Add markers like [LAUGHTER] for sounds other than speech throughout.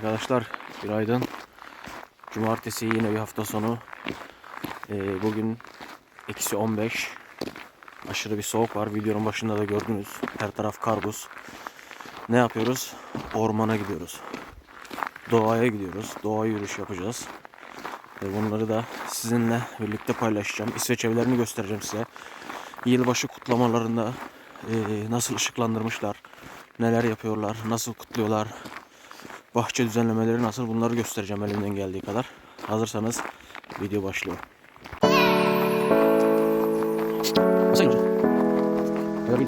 Arkadaşlar günaydın. Cumartesi yine bir hafta sonu. Ee, bugün eksi 15. Aşırı bir soğuk var. Videonun başında da gördünüz. Her taraf kar buz. Ne yapıyoruz? Ormana gidiyoruz. Doğaya gidiyoruz. Doğa yürüyüş yapacağız. Ve bunları da sizinle birlikte paylaşacağım. İsveç evlerini göstereceğim size. Yılbaşı kutlamalarında e, nasıl ışıklandırmışlar, neler yapıyorlar, nasıl kutluyorlar, bahçe düzenlemeleri nasıl bunları göstereceğim elimden geldiği kadar. Hazırsanız video başlıyor. Nasıl gidiyor? Böyle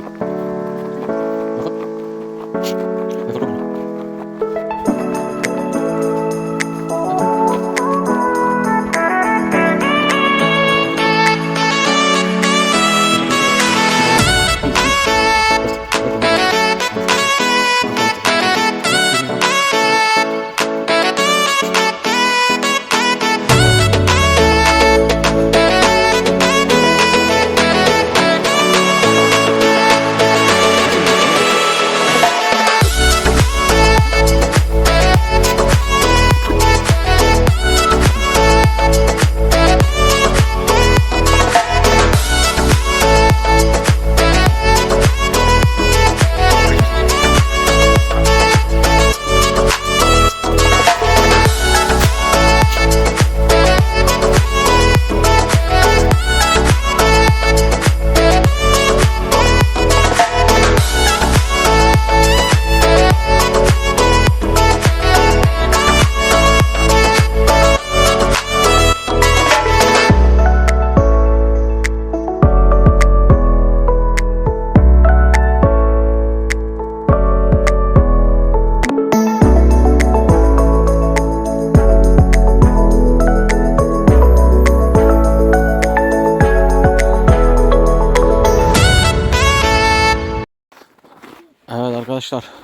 arkadaşlar.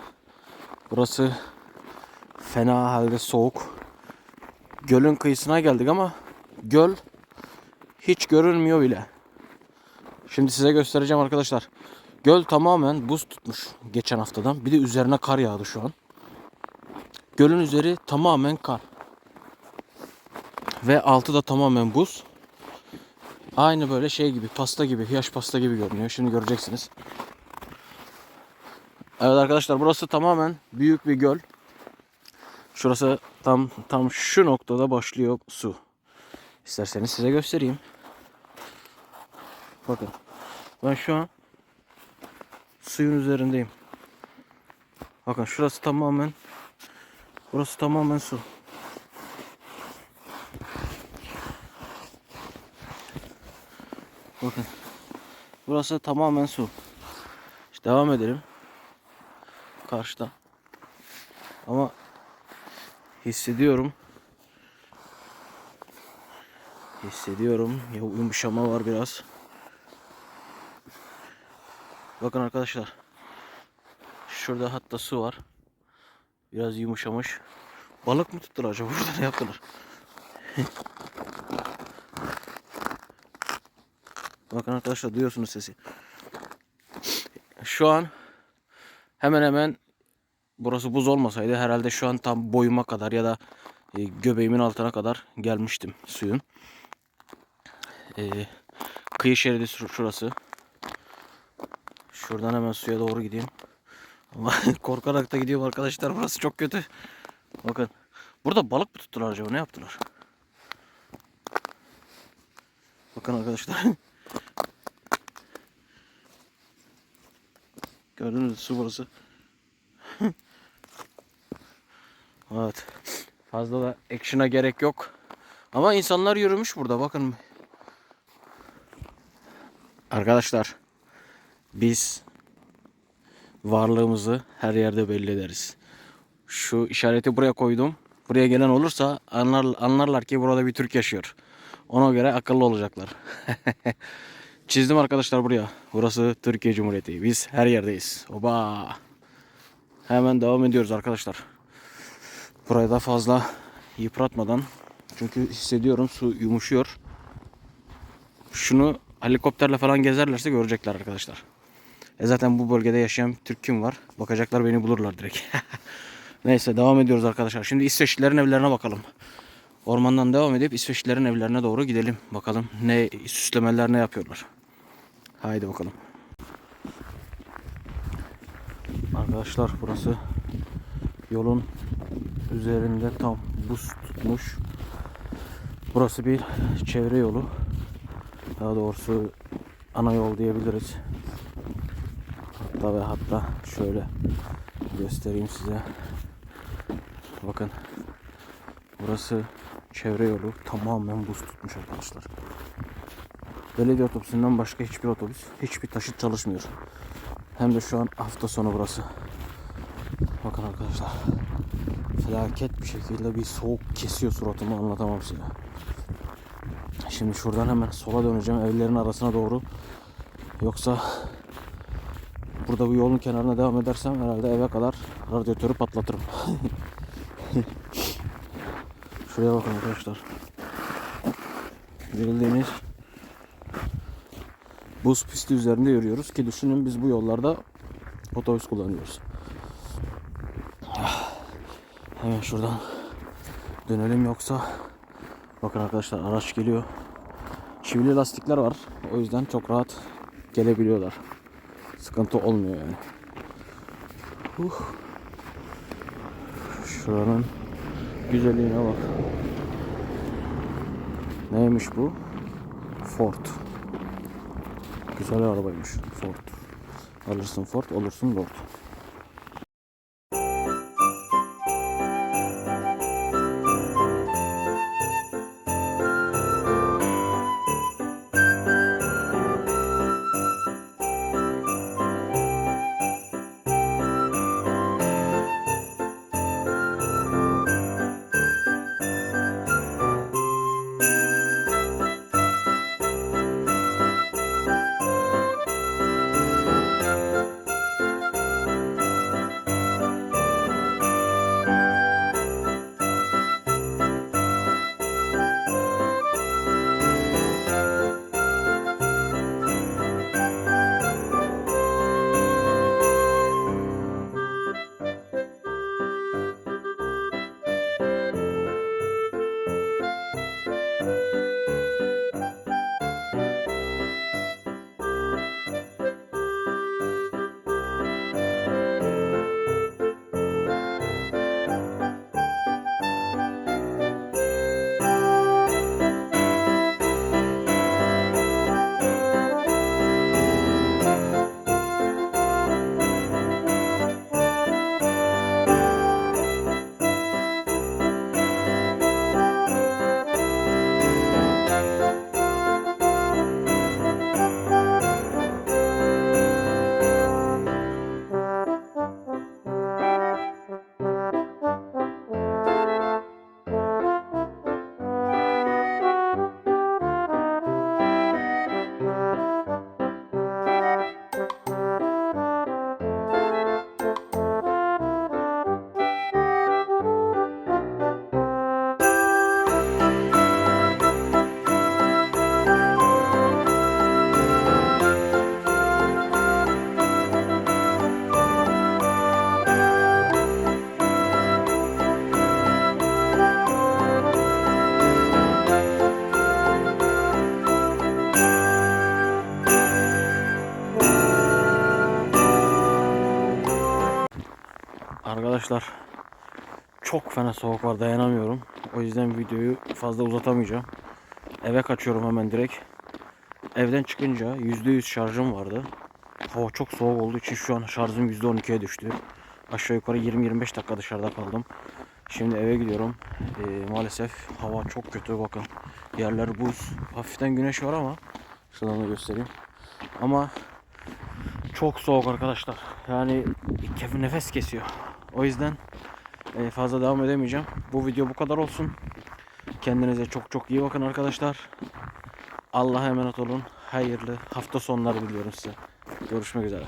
Burası fena halde soğuk. Gölün kıyısına geldik ama göl hiç görünmüyor bile. Şimdi size göstereceğim arkadaşlar. Göl tamamen buz tutmuş geçen haftadan. Bir de üzerine kar yağdı şu an. Gölün üzeri tamamen kar. Ve altı da tamamen buz. Aynı böyle şey gibi pasta gibi yaş pasta gibi görünüyor. Şimdi göreceksiniz. Evet arkadaşlar burası tamamen büyük bir göl. Şurası tam tam şu noktada başlıyor su. İsterseniz size göstereyim. Bakın. Ben şu an suyun üzerindeyim. Bakın şurası tamamen burası tamamen su. Bakın. Burası tamamen su. İşte devam edelim karşıda. Ama hissediyorum. Hissediyorum. Ya yumuşama var biraz. Bakın arkadaşlar. Şurada hatta su var. Biraz yumuşamış. Balık mı tuttular acaba? [LAUGHS] Burada ne yaptılar? Bakın arkadaşlar duyuyorsunuz sesi. Şu an hemen hemen burası buz olmasaydı herhalde şu an tam boyuma kadar ya da e, göbeğimin altına kadar gelmiştim suyun. E, kıyı şeridi şur- şurası. Şuradan hemen suya doğru gideyim. [LAUGHS] Korkarak da gidiyorum arkadaşlar. Burası çok kötü. Bakın. Burada balık mı tuttular acaba? Ne yaptılar? Bakın arkadaşlar. [LAUGHS] Gördünüz mü su burası. [LAUGHS] evet. Fazla da action'a gerek yok. Ama insanlar yürümüş burada bakın. Arkadaşlar biz varlığımızı her yerde belli ederiz. Şu işareti buraya koydum. Buraya gelen olursa anlar, anlarlar ki burada bir Türk yaşıyor. Ona göre akıllı olacaklar. [LAUGHS] Çizdim arkadaşlar buraya. Burası Türkiye Cumhuriyeti. Biz her yerdeyiz. Oba. Hemen devam ediyoruz arkadaşlar. Burayı da fazla yıpratmadan. Çünkü hissediyorum su yumuşuyor. Şunu helikopterle falan gezerlerse görecekler arkadaşlar. E zaten bu bölgede yaşayan Türk kim var? Bakacaklar beni bulurlar direkt. [LAUGHS] Neyse devam ediyoruz arkadaşlar. Şimdi İsveçlilerin evlerine bakalım. Ormandan devam edip İsveçlilerin evlerine doğru gidelim. Bakalım ne süslemeler ne yapıyorlar. Haydi bakalım. Arkadaşlar burası yolun üzerinde tam buz tutmuş. Burası bir çevre yolu. Daha doğrusu ana yol diyebiliriz. Hatta ve hatta şöyle göstereyim size. Bakın. Burası çevre yolu tamamen buz tutmuş arkadaşlar. Belediye otobüsünden başka hiçbir otobüs, hiçbir taşıt çalışmıyor. Hem de şu an hafta sonu burası. Bakın arkadaşlar. Felaket bir şekilde bir soğuk kesiyor suratımı anlatamam size. Şimdi şuradan hemen sola döneceğim evlerin arasına doğru. Yoksa burada bu yolun kenarına devam edersem herhalde eve kadar radyatörü patlatırım. [LAUGHS] Şuraya bakın arkadaşlar. Bildiğiniz buz pisti üzerinde yürüyoruz ki düşünün biz bu yollarda otobüs kullanıyoruz. Hemen şuradan dönelim yoksa bakın arkadaşlar araç geliyor. Çivili lastikler var. O yüzden çok rahat gelebiliyorlar. Sıkıntı olmuyor yani. Uh. Şuranın güzelliğine bak. Neymiş bu? Ford. Güzel arabaymış Ford. Alırsın Ford, olursun Lord. Arkadaşlar çok fena soğuk var dayanamıyorum. O yüzden videoyu fazla uzatamayacağım. Eve kaçıyorum hemen direkt. Evden çıkınca %100 şarjım vardı. Hava çok soğuk olduğu için şu an şarjım %12'ye düştü. Aşağı yukarı 20-25 dakika dışarıda kaldım. Şimdi eve gidiyorum. Ee, maalesef hava çok kötü bakın. Yerler buz. Hafiften güneş var ama şuradan da göstereyim. Ama çok soğuk arkadaşlar. Yani nefes kesiyor. O yüzden e, fazla devam edemeyeceğim. Bu video bu kadar olsun. Kendinize çok çok iyi bakın arkadaşlar. Allah'a emanet olun. Hayırlı hafta sonları diliyorum size. Görüşmek üzere.